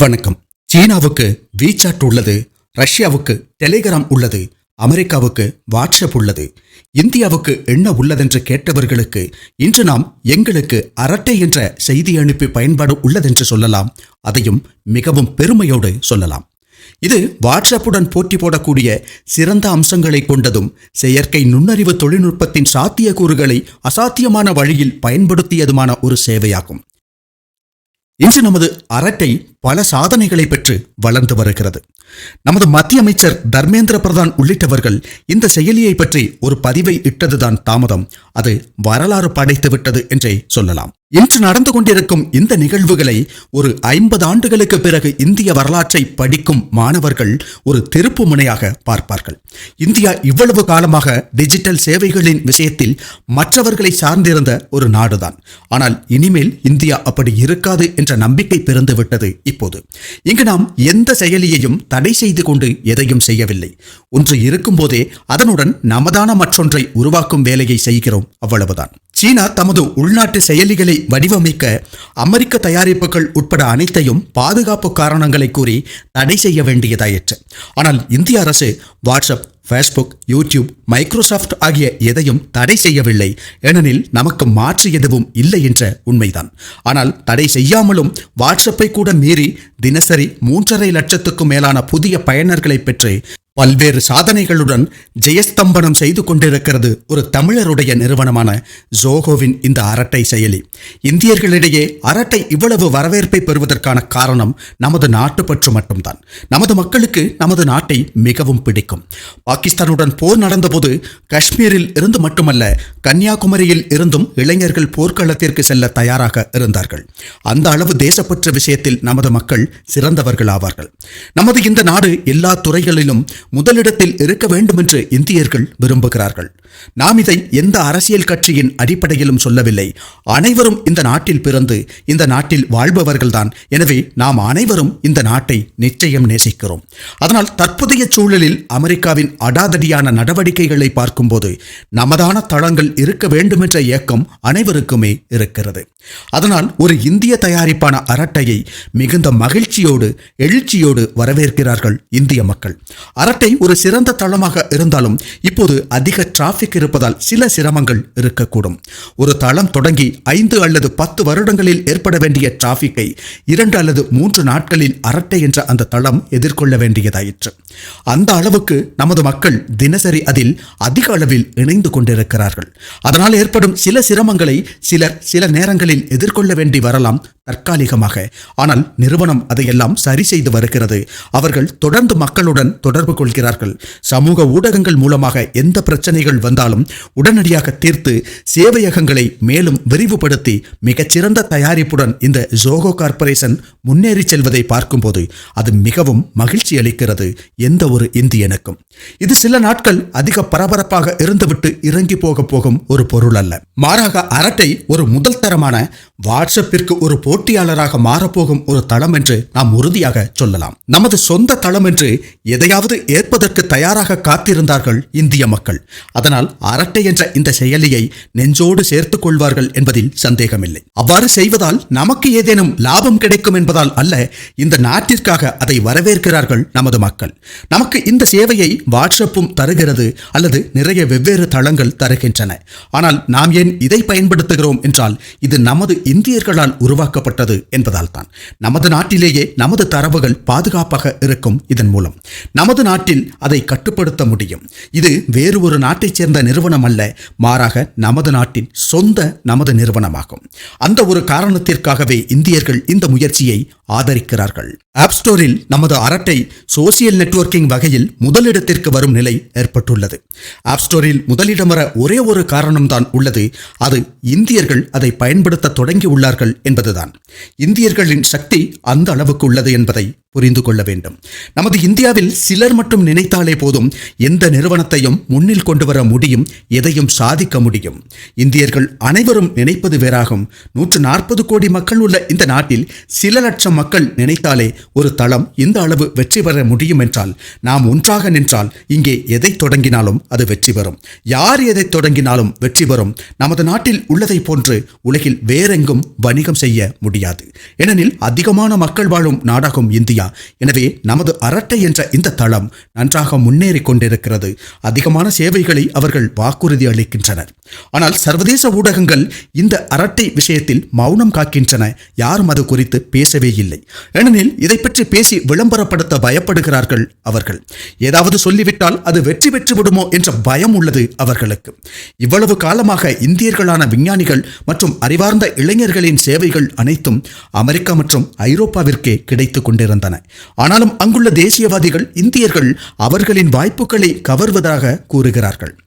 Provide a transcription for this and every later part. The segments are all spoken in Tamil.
வணக்கம். சீனாவுக்கு வீசாட் உள்ளது ரஷ்யாவுக்கு டெலிகிராம் உள்ளது அமெரிக்காவுக்கு வாட்ஸ்அப் உள்ளது. இந்தியாவுக்கு என்ன உள்ளதென்று கேட்டவர்களுக்கு இன்று நாம் எங்களுக்கு அரட்டை என்ற செய்தி அனுப்பி பயன்பாடு உள்ளதென்று சொல்லலாம். அதையும் மிகவும் பெருமையோடு சொல்லலாம். இது வாட்ஸ்அப்புடன் போட்டி போடக்கூடிய சிறந்த அம்சங்களை கொண்டதும் செயற்கை நுண்ணறிவு தொழில்நுட்பத்தின் சாத்தியக்கூறுகளை அசாத்தியமான வழியில் பயன்படுத்தியதுமான ஒரு சேவையாகும். இன்று நமது அரட்டை பல சாதனைகளை பெற்று வளர்ந்து வருகிறது. நமது மத்திய அமைச்சர் தர்மேந்திர பிரதான் உள்ளிட்டவர்கள் இந்த செயலியை பற்றி ஒரு பதிவை இட்டதுதான் தாமதம். அது வரலாறு படைத்து விட்டது என்றே சொல்லலாம். இன்று நடந்து கொண்டிருக்கும் இந்த நிகழ்வுகளை ஒரு ஐம்பது ஆண்டுகளுக்கு பிறகு இந்திய வரலாற்றை படிக்கும் மாணவர்கள் ஒரு திருப்பு முனையாக பார்ப்பார்கள். இந்தியா இவ்வளவு காலமாக டிஜிட்டல் சேவைகளின் விஷயத்தில் மற்றவர்களை சார்ந்திருந்த ஒரு நாடுதான். ஆனால் இனிமேல் இந்தியா அப்படி இருக்காது என்ற நம்பிக்கை பிறந்துவிட்டது இப்போது இங்கு நாம் எந்த செயலியையும் தடை செய்து கொண்டு எதையும் செய்யவில்லை. ஒன்று இருக்கும்போதே அதனுடன் நமதான மற்றொன்றை உருவாக்கும் வேலையை செய்கிறோம் அவ்வளவுதான். சீனா தமது உள்நாட்டு செயலிகளை வடிவமைக்க அமெரிக்க தயாரிப்புகள் உட்பட அனைத்தையும் பாதுகாப்பு காரணங்களை கூறி தடை செய்ய வேண்டியதாயிற்று. ஆனால் இந்திய அரசு வாட்ஸ்அப் ஃபேஸ்புக் யூடியூப் மைக்ரோசாஃப்ட் ஆகிய எதையும் தடை செய்யவில்லை. ஏனெனில் நமக்கு மாற்று எதுவும் இல்லை என்ற உண்மைதான். ஆனால் தடை செய்யாமலும் வாட்ஸ்அப்பை கூட மீறி தினசரி மூன்றரை லட்சத்துக்கும் மேலான புதிய பயனர்களை பெற்று பல்வேறு சாதனைகளுடன் ஜெயஸ்தம்பனம் செய்து கொண்டிருக்கிறது ஒரு தமிழருடைய நிறுவனமான ஜோகோவின் இந்த அரட்டை செயலி. இந்தியர்களிடையே அரட்டை இவ்வளவு வரவேற்பை பெறுவதற்கான காரணம் நமது நாட்டு பற்று மட்டும்தான். நமது மக்களுக்கு நமது நாட்டை மிகவும் பிடிக்கும். பாகிஸ்தானுடன் போர் நடந்தபோது காஷ்மீரில் இருந்து மட்டுமல்ல கன்னியாகுமரியில் இருந்தும் இளைஞர்கள் போர்க்களத்திற்கு செல்ல தயாராக இருந்தார்கள். அந்த அளவு தேசப்பற்று விஷயத்தில் நமது மக்கள் சிறந்தவர்கள் ஆவார்கள். நமது இந்த நாடு எல்லா துறைகளிலும் முதலிடத்தில் இருக்க வேண்டும் என்று இந்தியர்கள் விரும்புகிறார்கள். நாம் இதை எந்த அரசியல் கட்சியின் அடிப்படையிலும் சொல்லவில்லை. அனைவரும் இந்த நாட்டில் பிறந்து இந்த நாட்டில் வாழ்பவர்கள்தான். எனவே நாம் அனைவரும் இந்த நாட்டை நிச்சயம் நேசிக்கிறோம். அதனால் தற்போதைய சூழலில் அமெரிக்காவின் அடாதடியான நடவடிக்கைகளை பார்க்கும்போது நமதான தளங்கள் இருக்க வேண்டுமென்ற இயக்கம் அனைவருக்குமே இருக்கிறது. அதனால் ஒரு இந்திய தயாரிப்பான அரட்டையை மிகுந்த மகிழ்ச்சியோடு எழுச்சியோடு வரவேற்கிறார்கள் இந்திய மக்கள். அரட்டை ஒரு சிறந்த தளமாக இருந்தாலும் இப்போது அதிக டிராஃபிக் இருப்பதால் சில சிரமங்கள் இருக்கக்கூடும். ஒரு தளம் தொடங்கி ஐந்து அல்லது பத்து வருடங்களில் ஏற்பட வேண்டிய டிராஃபிக்கை இரண்டு அல்லது மூன்று நாட்களில் அரட்டை என்ற அந்த தளம் எதிர்கொள்ள வேண்டியதாயிற்று. அந்த அளவுக்கு நமது மக்கள் தினசரி அதில் அதிக அளவில் இணைந்து கொண்டிருக்கிறார்கள். அதனால் ஏற்படும் சில சிரமங்களை சிலர் சில நேரங்களில் எதிர்கொள்ள வேண்டி வரலாம். தற்காலிகமாக. ஆனால் நிறுவனம் அதையெல்லாம் சரி செய்து வருகிறது. அவர்கள் தொடர்ந்து மக்களுடன் தொடர்பு கொள்கிறார்கள். சமூக ஊடகங்கள் மூலமாக எந்த பிரச்சனைகள் வந்தாலும் உடனடியாக தீர்த்து சேவையகங்களை மேலும் விரிவுபடுத்தி மிகச்சிறந்த தயாரிப்புடன் இந்த ஜோகோ கார்ப்பரேஷன் முன்னேறி செல்வதை பார்க்கும்போது அது மிகவும் மகிழ்ச்சி அளிக்கிறது. எந்த ஒரு இந்தியனுக்கும். இது சில நாட்கள் அதிக பரபரப்பாக இருந்துவிட்டு இறங்கி போக போகும் ஒரு பொருள் அல்ல. மாறாக அரட்டை ஒரு முதல் தரமான வாட்ஸ்அப்பிற்கு ஒரு போட்டியாளராக மாறப்போகும் ஒரு தளம் என்று நாம் உறுதியாக சொல்லலாம். நமது சொந்த தளம் என்று எதையாவது ஏற்பதற்கு தயாராக காத்திருந்தார்கள் இந்திய மக்கள். அதனால் அரட்டை என்ற இந்த செயலியை நெஞ்சோடு சேர்த்துக் கொள்வார்கள் என்பதில் சந்தேகமில்லை. அவ்வாறு செய்வதால் நமக்கு ஏதேனும் லாபம் கிடைக்கும் என்பதால் அல்ல இந்த நாட்டிற்காக அதை வரவேற்கிறார்கள் நமது மக்கள். நமக்கு இந்த சேவையை வாட்ஸ்அப்பும் தருகிறது அல்லது நிறைய வெவ்வேறு தளங்கள் தருகின்றன. ஆனால் நாம் ஏன் இதை பயன்படுத்துகிறோம் என்றால் இது நமது இந்தியர்களால் உருவாக்கப்பட்டது என்பதால் தான் நமது நாட்டிலேயே நமது தரவுகள் பாதுகாப்பாக இருக்கும் இதன் மூலம். நமது நாட்டில் அதை கட்டுப்படுத்த முடியும். இது வேறு ஒரு நாட்டைச் சேர்ந்த நிறுவனம் அல்ல மாறாக நமது நாட்டின் சொந்த நமது நிறுவனமாகும். அந்த ஒரு காரணத்திற்காகவே இந்தியர்கள் இந்த முயற்சியை ஆதரிக்கிறார்கள். ஆப் ஸ்டோரில் நமது அரட்டை சோசியல் நெட்வொர்க்கிங் வகையில் முதலிடத்திற்கு வரும் நிலை ஏற்பட்டுள்ளது. ஆப் ஸ்டோரில் முதலிடம் வர ஒரே ஒரு காரணம்தான் உள்ளது. அது இந்தியர்கள் அதை பயன்படுத்த தொடங்கி உள்ளார்கள் என்பதுதான். இந்தியர்களின் சக்தி அந்த அளவுக்கு உள்ளது என்பதை புரிந்து கொள்ள வேண்டும். நமது இந்தியாவில் சிலர் மட்டும் நினைத்தாலே போதும் எந்த நிறுவனத்தையும் முன்னில் கொண்டு வர முடியும் எதையும் சாதிக்க முடியும். இந்தியர்கள் அனைவரும் நினைப்பது வேறாகும். நூற்று நாற்பது கோடி மக்கள் உள்ள இந்த நாட்டில் சில லட்சம் மக்கள் நினைத்தாலே ஒரு தளம் இந்த அளவு வெற்றி பெற முடியும் என்றால் நாம் ஒன்றாக நின்றால் இங்கே எதை தொடங்கினாலும் அது வெற்றி பெறும். யார் எதை தொடங்கினாலும் வெற்றி பெறும். நமது நாட்டில் உள்ளதை போன்று உலகில் வேறெங்கும் வணிகம் செய்ய முடியாது. ஏனெனில் அதிகமான மக்கள் வாழும் நாடாகும் இந்தியா. இல்லையா எனவே நமது அரட்டை என்ற இந்த தளம் நன்றாக முன்னேறி கொண்டிருக்கிறது. அதிகமான சேவைகளை அவர்கள் வாக்குறுதி அளிக்கின்றனர். ஆனால் சர்வதேச ஊடகங்கள் இந்த அரட்டை விஷயத்தில் மௌனம் காக்கின்றன. யாரும் அது குறித்து பேசவே இல்லை. ஏனெனில் இதை பற்றி பேசி விளம்பரப்படுத்த பயப்படுகிறார்கள் அவர்கள். ஏதாவது சொல்லிவிட்டால் அது வெற்றி பெற்று விடுமோ என்ற பயம் உள்ளது அவர்களுக்கு. இவ்வளவு காலமாக இந்தியர்களான விஞ்ஞானிகள் மற்றும் அறிவார்ந்த இளைஞர்களின் சேவைகள் அனைத்தும் அமெரிக்கா மற்றும் ஐரோப்பாவிற்கே கிடைத்துக் கொண்டிருந்தன. ஆனாலும் அங்குள்ள தேசியவாதிகள் இந்தியர்கள் அவர்களின் வாய்ப்புகளை கவர்வதாக கூறுகிறார்கள்.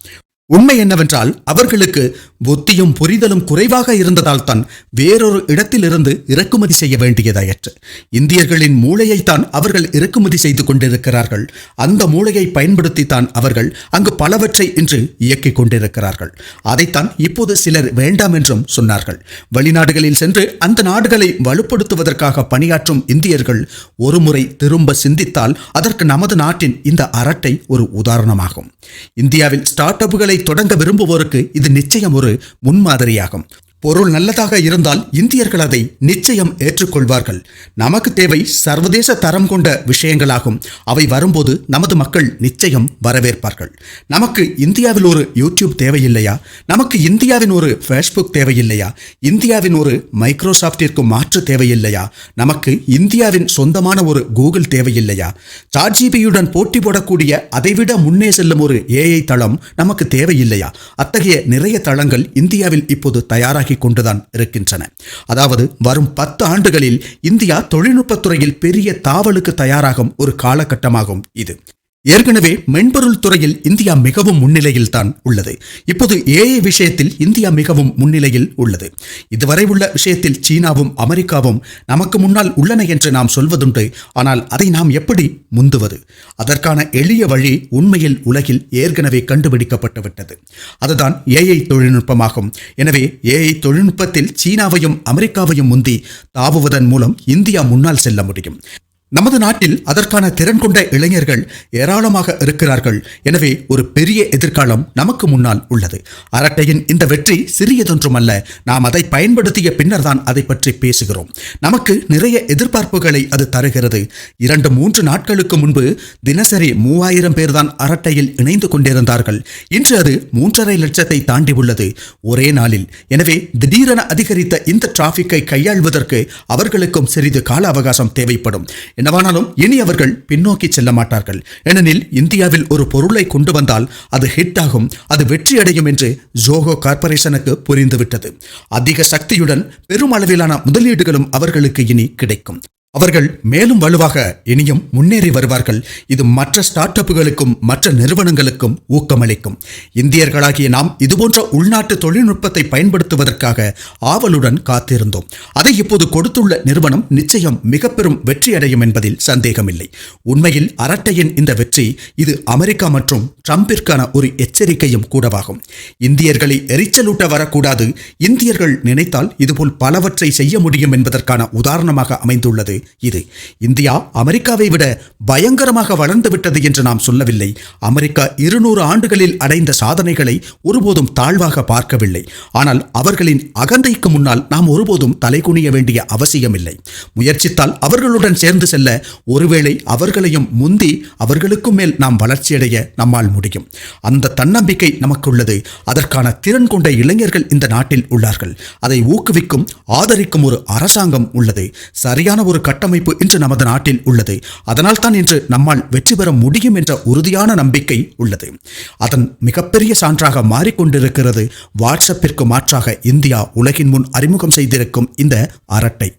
உண்மை என்னவென்றால் அவர்களுக்கு புத்தியும் புரிதலும் குறைவாக இருந்ததால் தான் வேறொரு இடத்திலிருந்து இறக்குமதி செய்ய வேண்டியதாயிற்று. இந்தியர்களின் மூளையைத்தான் அவர்கள் இறக்குமதி செய்து கொண்டிருக்கிறார்கள். அந்த மூளையை பயன்படுத்தித்தான் அவர்கள் அங்கு பலவற்றை இன்று இயக்கிக் கொண்டிருக்கிறார்கள். அதைத்தான் இப்போது சிலர் வேண்டாம் என்றும் சொன்னார்கள். வெளிநாடுகளில் சென்று அந்த நாடுகளை வலுப்படுத்துவதற்காக பணியாற்றும் இந்தியர்கள் ஒருமுறை திரும்ப சிந்தித்தால் அதற்கு நமது நாட்டின் இந்த அரட்டை ஒரு உதாரணமாகும். இந்தியாவில் ஸ்டார்ட் அப்புகளை தொடங்க விரும்புவோருக்கு இது நிச்சயம் ஒரு முன்மாதிரியாகும். பொருள் நல்லதாக இருந்தால் இந்தியர்கள் அதை நிச்சயம் ஏற்றுக்கொள்வார்கள். நமக்கு தேவை சர்வதேச தரம் கொண்ட விஷயங்களாகும். அவை வரும்போது நமது மக்கள் நிச்சயம் வரவேற்பார்கள். நமக்கு இந்தியாவில் ஒரு யூடியூப் தேவையில்லையா? நமக்கு இந்தியாவின் ஒரு ஃபேஸ்புக் தேவையில்லையா? இந்தியாவின் ஒரு மைக்ரோசாஃப்டிற்கு மாற்று தேவையில்லையா? நமக்கு இந்தியாவின் சொந்தமான ஒரு கூகுள் தேவையில்லையா? சாட்ஜிபியுடன் போட்டி போடக்கூடிய அதைவிட முன்னே செல்லும் ஒரு ஏஐ தளம் நமக்கு தேவையில்லையா? அத்தகைய நிறைய தளங்கள் இந்தியாவில் இப்போது தயாராகி கொண்டுதான் இருக்கின்றன. அதாவது வரும் பத்து ஆண்டுகளில் இந்தியா தொழில்நுட்பத்துறையில் பெரிய தாவலுக்கு தயாராகும் ஒரு காலகட்டமாகும் இது. ஏற்கனவே மென்பொருள் துறையில் இந்தியா மிகவும் முன்னிலையில் தான் உள்ளது. இப்போது ஏஐ விஷயத்தில் இந்தியா மிகவும் முன்னிலையில் உள்ளது. இதுவரை உள்ள விஷயத்தில் சீனாவும் அமெரிக்காவும் நமக்கு முன்னால் உள்ளன என்று நாம் சொல்வதுண்டு. ஆனால் அதை நாம் எப்படி முந்துவது? அதற்கான எளிய வழி உண்மையில் உலகில் ஏற்கனவே கண்டுபிடிக்கப்பட்டு விட்டது அதுதான் ஏஐ தொழில்நுட்பமாகும். எனவே ஏஐ தொழில்நுட்பத்தில் சீனாவையும் அமெரிக்காவையும் முந்தி தாவுவதன் மூலம் இந்தியா முன்னால் செல்ல முடியும். நமது நாட்டில் அதற்கான திறன் கொண்ட இளைஞர்கள் ஏராளமாக இருக்கிறார்கள். எனவே ஒரு பெரிய எதிர்காலம் நமக்கு முன்னால் உள்ளது. அரட்டையின் இந்த வெற்றி சிறியதொன்றுமல்ல. நாம் அதை பயன்படுத்திய பின்னர் தான் அதை பற்றி பேசுகிறோம். நமக்கு நிறைய எதிர்பார்ப்புகளை அது தருகிறது. இரண்டு மூன்று நாட்களுக்கு முன்பு தினசரி மூவாயிரம் பேர் தான் அரட்டையில் இணைந்து கொண்டிருந்தார்கள். இன்று அது மூன்றரை லட்சத்தை தாண்டி உள்ளது. ஒரே நாளில். எனவே திடீரென அதிகரித்த இந்த டிராபிக்கை கையாள்வதற்கு அவர்களுக்கும் சிறிது கால அவகாசம் தேவைப்படும். என்னவானாலும் இனி அவர்கள் பின்னோக்கி செல்ல மாட்டார்கள் ஏனெனில் இந்தியாவில் ஒரு பொருளை கொண்டு வந்தால் அது ஹிட் ஆகும் அது வெற்றியடையும் என்று ஜோகோ கார்ப்பரேஷனுக்கு புரிந்துவிட்டது. அதிக சக்தியுடன் பெருமளவிலான முதலீடுகளும் அவர்களுக்கு இனி கிடைக்கும். அவர்கள் மேலும் வலுவாக இனியும் முன்னேறி வருவார்கள். இது மற்ற ஸ்டார்ட் அப்புகளுக்கும் மற்ற நிறுவனங்களுக்கும் ஊக்கமளிக்கும். இந்தியர்களாகிய நாம் இதுபோன்ற உள்நாட்டு தொழில்நுட்பத்தை பயன்படுத்துவதற்காக ஆவலுடன் காத்திருந்தோம். அதை இப்போது கொடுத்துள்ள நிறுவனம் நிச்சயம் மிக பெரும் வெற்றி அடையும் என்பதில் சந்தேகமில்லை. உண்மையில் அரட்டையின் இந்த வெற்றி இது அமெரிக்கா மற்றும் ட்ரம்பிற்கான ஒரு எச்சரிக்கையும் கூடவாகும். இந்தியர்களை எரிச்சலூட்ட வரக்கூடாது. இந்தியர்கள் நினைத்தால் இதுபோல் பலவற்றை செய்ய முடியும் என்பதற்கான உதாரணமாக அமைந்துள்ளது. இது. இந்தியா அமெரிக்காவை விட பயங்கரமாக வளர்ந்து விட்டது என்று நாம் சொல்லவில்லை. அமெரிக்கா இருநூறு ஆண்டுகளில் அடைந்த சாதனைகளை ஒருபோதும் தாழ்வாக பார்க்கவில்லை. ஆனால் அவர்களின் அகந்தைக்கு முன்னால் நாம் ஒருபோதும் தலைகுனிய வேண்டிய அவசியமில்லை. முயற்சித்தால் அவர்களுடன் சேர்ந்து செல்ல ஒருவேளை அவர்களையும் முந்தி அவர்களுக்கும் மேல் நாம் வளர்ச்சியடைய நம்மால் முடியும். அந்த தன்னம்பிக்கை நமக்குள்ளது. அதற்கான திறன் கொண்ட இளைஞர்கள் இந்த நாட்டில் உள்ளார்கள். அதை ஊக்குவிக்கும் ஆதரிக்கும் ஒரு அரசாங்கம் உள்ளது. சரியான ஒரு கட்டமைப்பு இன்று நமது நாட்டில் உள்ளது. அதனால் தான் இன்று நம்மால் வெற்றி பெற முடியும் என்ற உறுதியான நம்பிக்கை உள்ளது. அதன் மிகப்பெரிய சான்றாக மாறிக்கொண்டிருக்கிறது வாட்ஸ்அப்பிற்கு மாற்றாக இந்தியா உலகின் முன் அறிமுகம் செய்திருக்கும் இந்த அரட்டை.